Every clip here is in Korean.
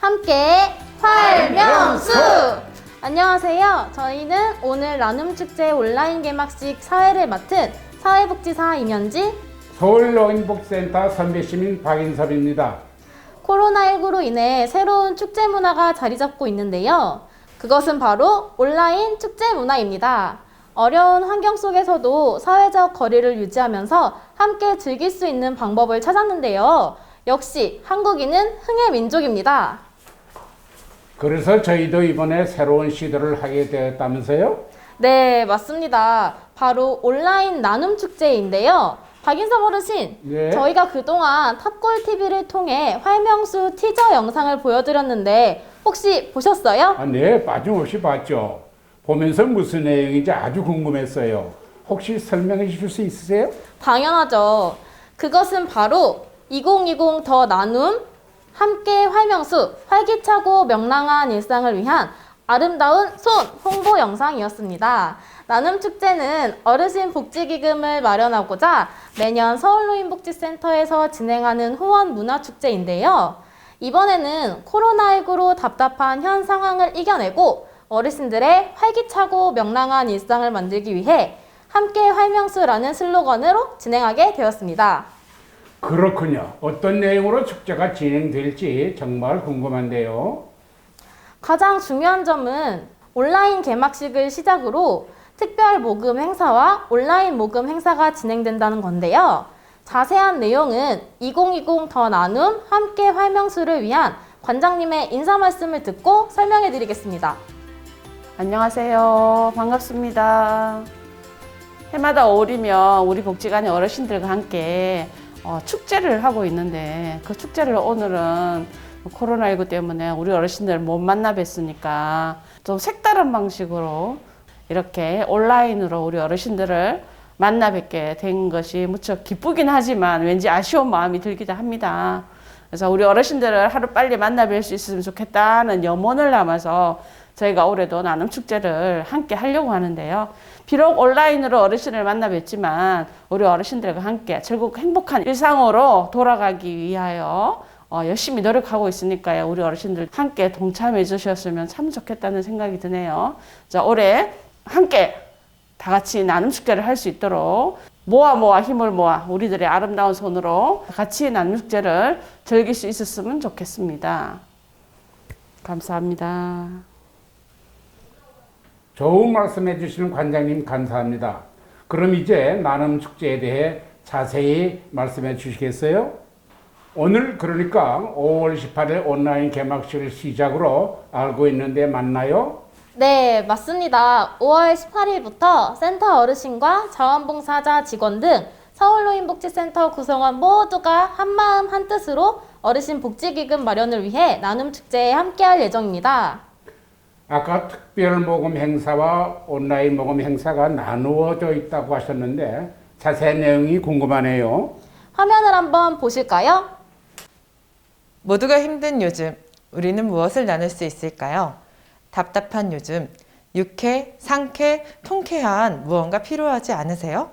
함께 활명수! 안녕하세요. 저희는 오늘 나눔축제 온라인 개막식 사회를 맡은 사회복지사 임현지, 서울 노인복센터 선배시민 박인섭입니다. 코로나19로 인해 새로운 축제 문화가 자리 잡고 있는데요. 그것은 바로 온라인 축제 문화입니다. 어려운 환경 속에서도 사회적 거리를 유지하면서 함께 즐길 수 있는 방법을 찾았는데요. 역시 한국인은 흥의 민족입니다. 그래서 저희도 이번에 새로운 시도를 하게 되었다면서요? 네, 맞습니다. 바로 온라인 나눔 축제인데요. 박인섭 어르신, 네. 저희가 그동안 탑골 TV를 통해 활명수 티저 영상을 보여드렸는데 혹시 보셨어요? 아, 네, 빠짐없이 봤죠. 보면서 무슨 내용인지 아주 궁금했어요. 혹시 설명해 주실 수 있으세요? 당연하죠. 그것은 바로 2020 더 나눔, 함께 활명수, 활기차고 명랑한 일상을 위한 아름다운 손 홍보 영상이었습니다. 나눔 축제는 어르신 복지기금을 마련하고자 매년 서울노인복지센터에서 진행하는 후원 문화 축제인데요. 이번에는 코로나19로 답답한 현 상황을 이겨내고 어르신들의 활기차고 명랑한 일상을 만들기 위해 함께 활명수라는 슬로건으로 진행하게 되었습니다. 그렇군요. 어떤 내용으로 축제가 진행될지 정말 궁금한데요. 가장 중요한 점은 온라인 개막식을 시작으로 특별 모금 행사와 온라인 모금 행사가 진행된다는 건데요. 자세한 내용은 2020 더 나눔 함께 활명수를 위한 관장님의 인사 말씀을 듣고 설명해 드리겠습니다. 안녕하세요. 반갑습니다. 해마다 5월이면 우리 복지관의 어르신들과 함께 어, 축제를 하고 있는데 그 축제를 오늘은 코로나19 때문에 우리 어르신들 못 만나 뵀으니까 좀 색다른 방식으로 이렇게 온라인으로 우리 어르신들을 만나 뵙게 된 것이 무척 기쁘긴 하지만 왠지 아쉬운 마음이 들기도 합니다. 그래서 우리 어르신들을 하루 빨리 만나 뵐 수 있으면 좋겠다는 염원을 담아서 저희가 올해도 나눔 축제를 함께 하려고 하는데요. 비록 온라인으로 어르신을 만나 뵙지만 우리 어르신들과 함께 즐겁고 행복한 일상으로 돌아가기 위하여 어, 열심히 노력하고 있으니까요. 우리 어르신들 함께 동참해 주셨으면 참 좋겠다는 생각이 드네요. 자, 올해 함께 다 같이 나눔 축제를 할 수 있도록 모아 모아 힘을 모아 우리들의 아름다운 손으로 같이 축제를 즐길 수 있었으면 좋겠습니다. 감사합니다. 좋은 말씀해 주시는 관장님 감사합니다. 그럼 이제 나눔 축제에 대해 자세히 말씀해 주시겠어요? 오늘 그러니까 5월 18일 온라인 개막식을 시작으로 알고 있는데 맞나요? 네, 맞습니다. 5월 18일부터 센터 어르신과 자원봉사자 직원 등 서울노인복지센터 구성원 모두가 한마음 한뜻으로 어르신 복지기금 마련을 위해 나눔 축제에 함께할 예정입니다. 아까 특별 모금 행사와 온라인 모금 행사가 나누어져 있다고 하셨는데 자세한 내용이 궁금하네요. 화면을 한번 보실까요? 모두가 힘든 요즘, 우리는 무엇을 나눌 수 있을까요? 답답한 요즘, 유쾌, 상쾌, 통쾌한 무언가 필요하지 않으세요?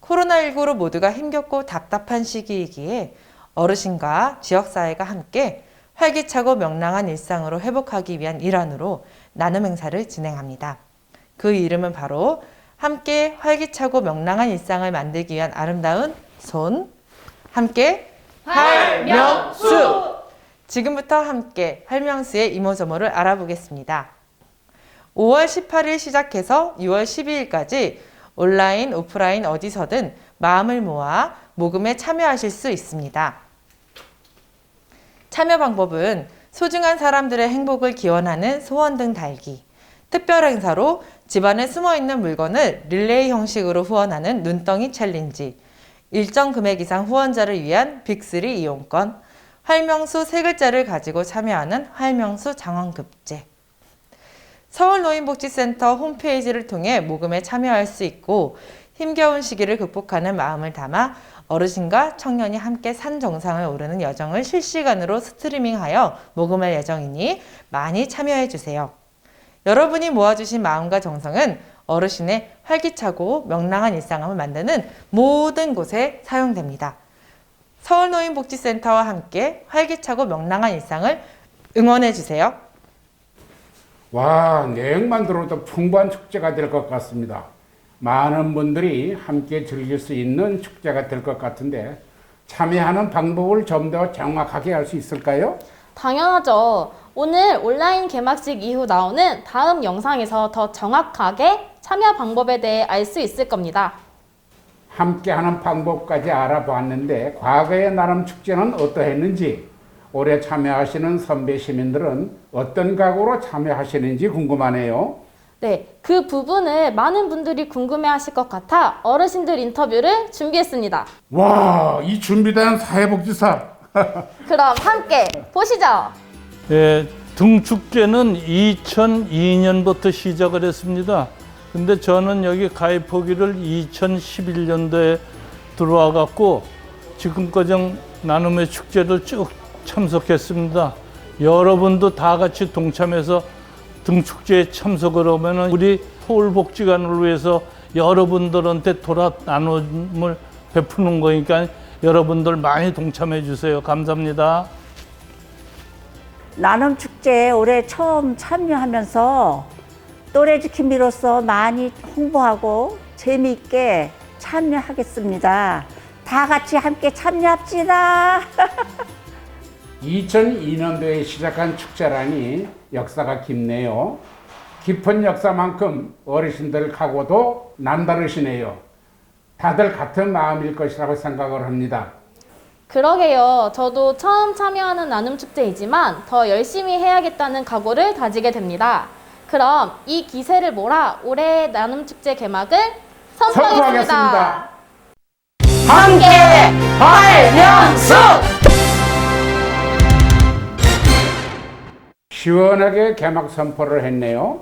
코로나19로 모두가 힘겹고 답답한 시기이기에 어르신과 지역사회가 함께 활기차고 명랑한 일상으로 회복하기 위한 일환으로 나눔 행사를 진행합니다. 그 이름은 바로 함께 활기차고 명랑한 일상을 만들기 위한 아름다운 손, 함께 활명수! 지금부터 함께 활명수의 이모저모를 알아보겠습니다. 5월 18일 시작해서 6월 12일까지 온라인, 오프라인 어디서든 마음을 모아 모금에 참여하실 수 있습니다. 참여 방법은 소중한 사람들의 행복을 기원하는 소원 등 달기, 특별 행사로 집안에 숨어 있는 물건을 릴레이 형식으로 후원하는 눈덩이 챌린지, 일정 금액 이상 후원자를 위한 빅3 이용권, 활명수 세 글자를 가지고 참여하는 활명수 장원급제. 서울노인복지센터 홈페이지를 통해 모금에 참여할 수 있고 힘겨운 시기를 극복하는 마음을 담아 어르신과 청년이 함께 산 정상을 오르는 여정을 실시간으로 스트리밍하여 모금할 예정이니 많이 참여해 주세요. 여러분이 모아주신 마음과 정성은 어르신의 활기차고 명랑한 일상을 만드는 모든 곳에 사용됩니다. 서울노인복지센터와 함께 활기차고 명랑한 일상을 응원해 주세요. 와, 내용만 들어도 풍부한 축제가 될 것 같습니다. 많은 분들이 함께 즐길 수 있는 축제가 될 것 같은데 참여하는 방법을 좀 더 정확하게 알 수 있을까요? 당연하죠. 오늘 온라인 개막식 이후 나오는 다음 영상에서 더 정확하게 참여 방법에 대해 알 수 있을 겁니다. 함께하는 방법까지 알아보았는데 과거의 나름 축제는 어떠했는지 올해 참여하시는 선배 시민들은 어떤 각오로 참여하시는지 궁금하네요. 네, 그 부분을 많은 분들이 궁금해 하실 것 같아 어르신들 인터뷰를 준비했습니다. 와, 이 준비된 사회복지사 그럼 함께 보시죠. 예, 등축제는 2002년부터 시작을 했습니다. 근데 저는 여기 가입하기를 2011년도에 들어와 갖고 지금까지 나눔의 축제를 쭉 참석했습니다. 여러분도 다 같이 동참해서 등축제에 참석을 하면 우리 서울복지관을 위해서 여러분들한테 돌아 나눔을 베푸는 거니까 여러분들 많이 동참해 주세요. 감사합니다. 나눔 축제에 올해 처음 참여하면서 또래 지킴이로서 많이 홍보하고 재미있게 참여하겠습니다. 다 같이 함께 참여합시다. 2002년도에 시작한 축제라니 역사가 깊네요. 깊은 역사만큼 어르신들 각오도 남다르시네요. 다들 같은 마음일 것이라고 생각을 합니다. 그러게요. 저도 처음 참여하는 나눔 축제이지만 더 열심히 해야겠다는 각오를 다지게 됩니다. 그럼 이 기세를 몰아 올해의 나눔 축제 개막을 선포하겠습니다. 함께 활명수! 시원하게 개막 선포를 했네요.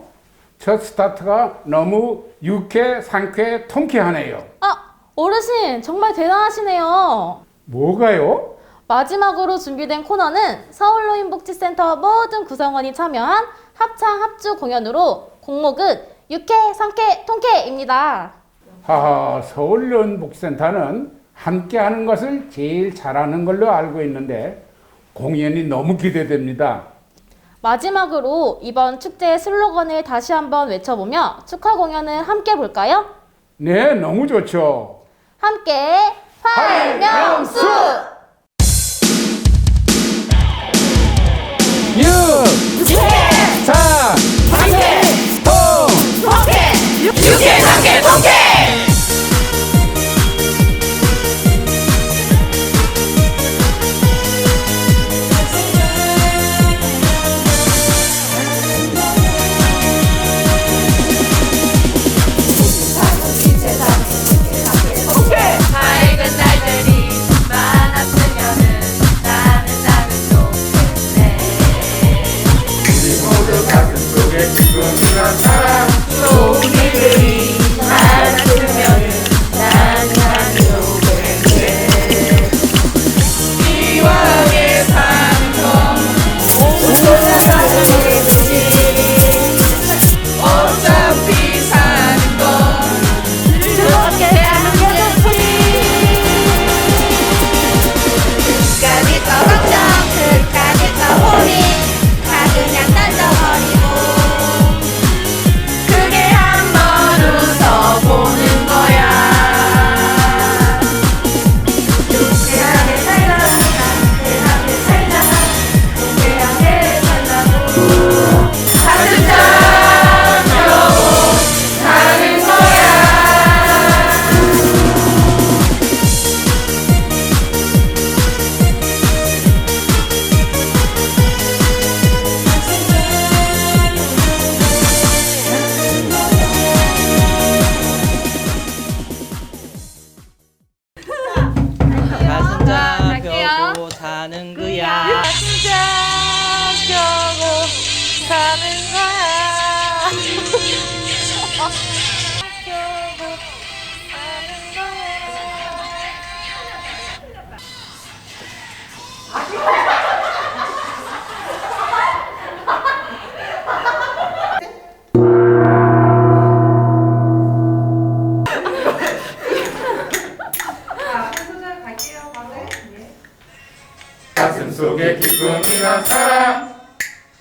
첫 스타트가 너무 유쾌, 상쾌, 통쾌하네요. 아, 어르신 정말 대단하시네요. 뭐가요? 마지막으로 준비된 코너는 서울노인복지센터 모든 구성원이 참여한 합창 합주 공연으로 곡목은 유쾌, 상쾌, 통쾌입니다. 하하, 서울연복센터는 함께하는 것을 제일 잘하는 걸로 알고 있는데 공연이 너무 기대됩니다. 마지막으로 이번 축제의 슬로건을 다시 한번 외쳐보며 축하 공연을 함께 볼까요? 네, 너무 좋죠. 함께 활명수! 유, 사, 밝은 거야. 잡혀고 사는 거야.